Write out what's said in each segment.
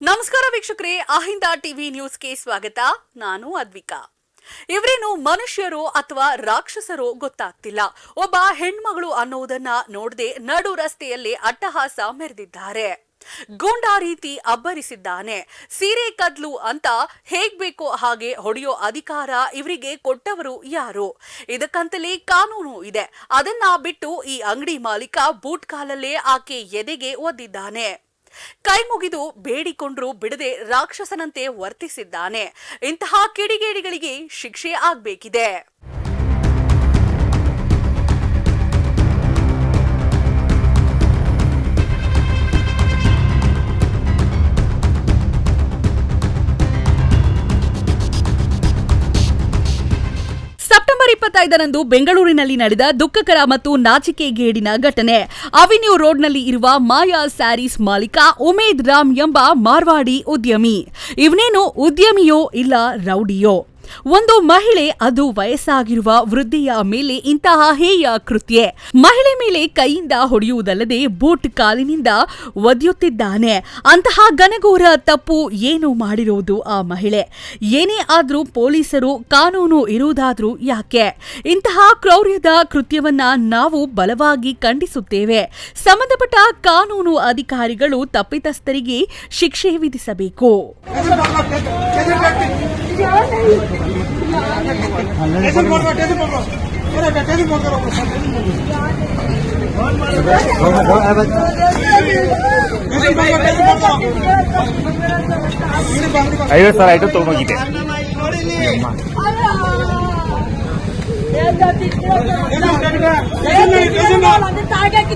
ನಮಸ್ಕಾರ ವೀಕ್ಷಕರೇ, ಅಹಿಂದ ಟಿವಿ ನ್ಯೂಸ್ಗೆ ಸ್ವಾಗತ. ನಾನು ಅದ್ವಿಕಾ. ಇವರೇನು ಮನುಷ್ಯರು ಅಥವಾ ರಾಕ್ಷಸರು ಗೊತ್ತಾಗ್ತಿಲ್ಲ. ಒಬ್ಬ ಹೆಣ್ಮಗಳು ಅನ್ನೋದನ್ನ ನೋಡದೆ ನಡು ರಸ್ತೆಯಲ್ಲಿ ಅಟ್ಟಹಾಸ ಮೆರೆದಿದ್ದಾರೆ. ಗೂಂಡಾ ರೀತಿ ಅಬ್ಬರಿಸಿದ್ದಾನೆ. ಸೀರೆ ಕದ್ಲು ಅಂತ ಹೇಗ್ ಬೇಕೋ ಹಾಗೆ ಹೊಡೆಯೋ ಅಧಿಕಾರ ಇವರಿಗೆ ಕೊಟ್ಟವರು ಯಾರು? ಇದಕ್ಕಂತಲೇ ಕಾನೂನು ಇದೆ. ಅದನ್ನ ಬಿಟ್ಟು ಈ ಅಂಗಡಿ ಮಾಲೀಕ ಬೂಟ್ ಕಾಲಲ್ಲೇ ಆಕೆ ಎದೆಗೆ ಒದ್ದಿದ್ದಾನೆ. ಕೈ ಮುಗಿದು ಬೇಡಿಕೊಂಡ್ರು ಬಿಡದೆ ರಾಕ್ಷಸನಂತೆ ವರ್ತಿಸಿದ್ದಾನೆ. ಇಂತಹ ಕಿಡಿಗೇಡಿಗಳಿಗೆ ಶಿಕ್ಷೆ ಆಗ್ಬೇಕಿದೆ. ಇಪ್ಪತ್ತೈದರಂದು ಬೆಂಗಳೂರಿನಲ್ಲಿ ನಡೆದ ದುಃಖಕರ ಮತ್ತು ನಾಚಿಕೆಗೇಡಿನ ಘಟನೆ. ಅವೆನ್ಯೂ ರೋಡ್ನಲ್ಲಿ ಇರುವ ಮಾಯಾ ಸ್ಯಾರೀಸ್ ಮಾಲೀಕ ಉಮೇದ್ ರಾಮ್ ಎಂಬ ಮಾರ್ವಾಡಿ ಉದ್ಯಮಿ. ಇವನೇನು ಉದ್ಯಮಿಯೋ ಇಲ್ಲ ರೌಡಿಯೋ? ಒಂದು ಮಹಿಳೆ ಅದು ವಯಸ್ಸಾಗಿರುವ ವೃದ್ಧೆಯ ಮೇಲೆ ಇಂತಹ ಹೇಯ ಕೃತ್ಯೆ. ಮಹಿಳೆ ಮೇಲೆ ಕೈಯಿಂದ ಹೊಡೆಯುವುದಲ್ಲದೆ ಬೂಟ್ ಕಾಲಿನಿಂದ ಒದೆಯುತ್ತಿದ್ದಾನೆ. ಅಂತಹ ಘನಘೋರ ತಪ್ಪು ಏನು ಮಾಡಿರುವುದು ಆ ಮಹಿಳೆ? ಏನೇ ಆದ್ರೂ ಪೊಲೀಸರು ಕಾನೂನು ಇರುವುದಾದ್ರೂ ಯಾಕೆ? ಇಂತಹ ಕ್ರೌರ್ಯದ ಕೃತ್ಯವನ್ನ ನಾವು ಬಲವಾಗಿ ಖಂಡಿಸುತ್ತೇವೆ. ಸಂಬಂಧಪಟ್ಟ ಕಾನೂನು ಅಧಿಕಾರಿಗಳು ತಪ್ಪಿತಸ್ಥರಿಗೆ ಶಿಕ್ಷೆ ವಿಧಿಸಬೇಕು. ಐವತ್ತು ಸಾವಿರ ಐಟಮ್ ತೊಗೊಂಡೋಗಿದ್ದೆ తాగాకి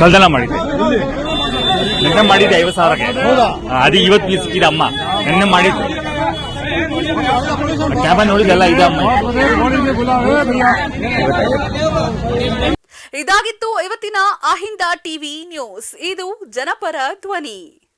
ಕಳ್ತನ ಮಾಡಿದ್ದೆ. ನಿನ್ನೆ ಮಾಡಿದ್ದೆ ಐವತ್ತು ಸಾವಿರಕ್ಕೆ. ಅದು ಇವತ್ತು ಸಿಕ್ಕಿದೆ ಅಮ್ಮ. ನಿನ್ನೆ ಮಾಡಿದ್ದು. ಕ್ಯಾಬನ್ ನೋಡಿದೆಲ್ಲ ಇದೆ ಅಮ್ಮ. ಇದಾಗಿತ್ತು ಇವತ್ತಿನ ಅಹಿಂದ ಟಿವಿ ನ್ಯೂಸ್. ಇದು ಜನಪರ ಧ್ವನಿ.